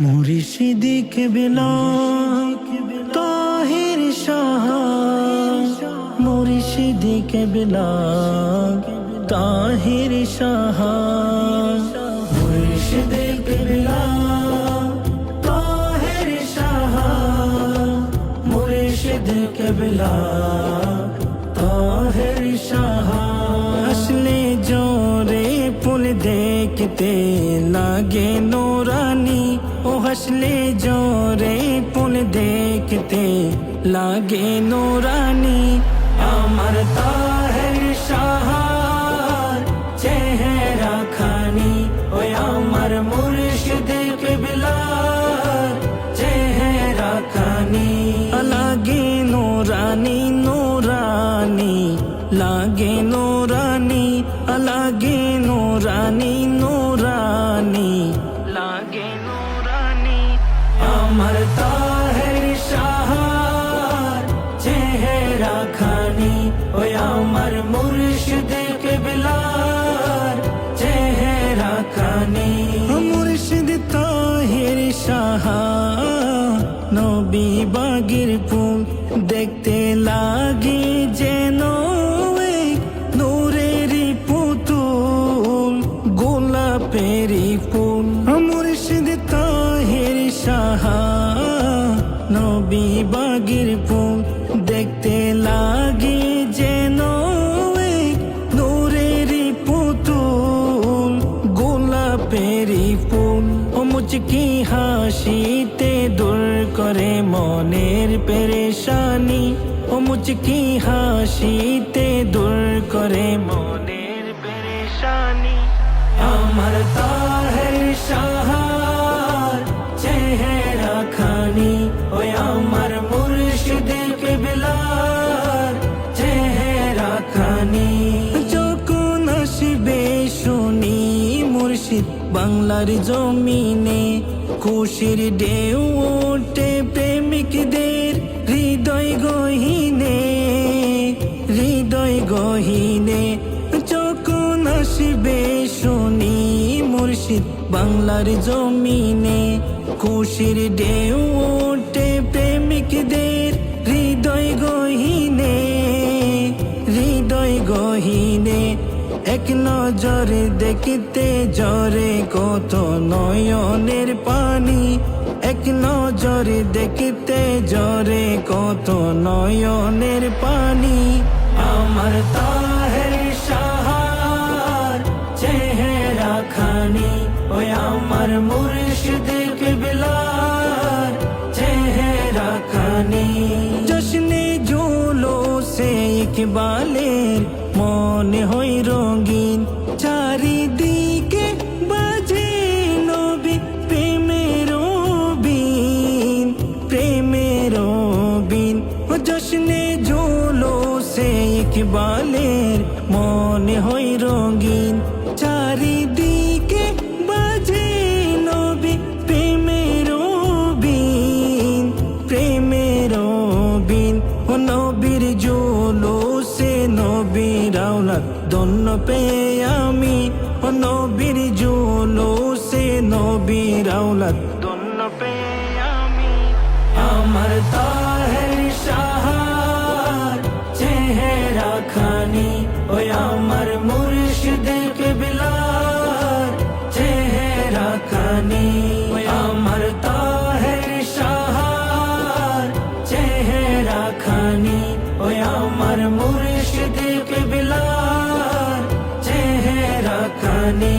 মুর্শিদি কেবলা তাহির শাহ। মুর্শিদি কেবলা তাহির শাহ। মুর্শিদি কেবলা তাহির শাহ। মুর্শিদ কেবলা তাহির শাহ। আসলে জোরে পুল দেখতে লাগে নোরানি ও জোরে পুল দেখতে লাগে নোরানি। আমার তাহের সাহার চেহারা খানি, ওই আমার মুর্শিদ কেবলার চেহারা খানি। লাগে নোরানি নোরানি, লাগে নোরানি লাগে নোরানি নোরানি। আমার তাহের সাহার চেহারা খানি ওই আমার মুর্শিদ কেবলার চেহারা খানি মুর্শিদ তাহের সাহা নবী বাগির ফুল দেখতে লাগে যেন নূরেরই পুতুল গোলাপেরই ফুল মুর্শিদ তাহের সাহা নবী বাগির ফুল দেখতে লাগে যেন নূরেরই পুতুল গোলাপেরই ফুল। ও মুচকি হাসিতে দূর করে মনের পেরেশানি। ও মুচকি হাসিতে দূর করে মনের পেরেশানি। আমার তাহের বাংলার জমিনে, খুশির ঢেউ ওঠে প্রেমিকদের হৃদয় গহিনে হৃদয় গহিনে যখন আসবে শুনি মুর্শিদ বাংলার জমিনে, খুশির ঢেউ ওঠে প্রেমিকদের হৃদয় গহিনে হৃদয় গহিনে এক নজর দেখিতে জরে কত নয়নের পানি। এক নজর দেখিতে জরে কত নয়নের পানি। আমার তাহের সাহার চেহারা খানি, ওই আমার মুর্শিদ কেবলার চেহারা খানি। জশনে জোলো সে ইকবালের মনে হই জশনে জোলো সে ইকবালের মনে হই রঙিন। চারিদিকে বাজে নবী, প্রেমের বিন প্রেমের বিন ও নবীর জোলো সে নবীর আওলাদ দন্য পেয়ে আমি। ও নবীর জোলো সে নবীর আওলাদ দন্য পেয়ে আমি। আমার তাহের খানি আমার তাহের সাহার চেহারা খানি ওই আমার মুর্শিদ কেবলার চেহারা খানি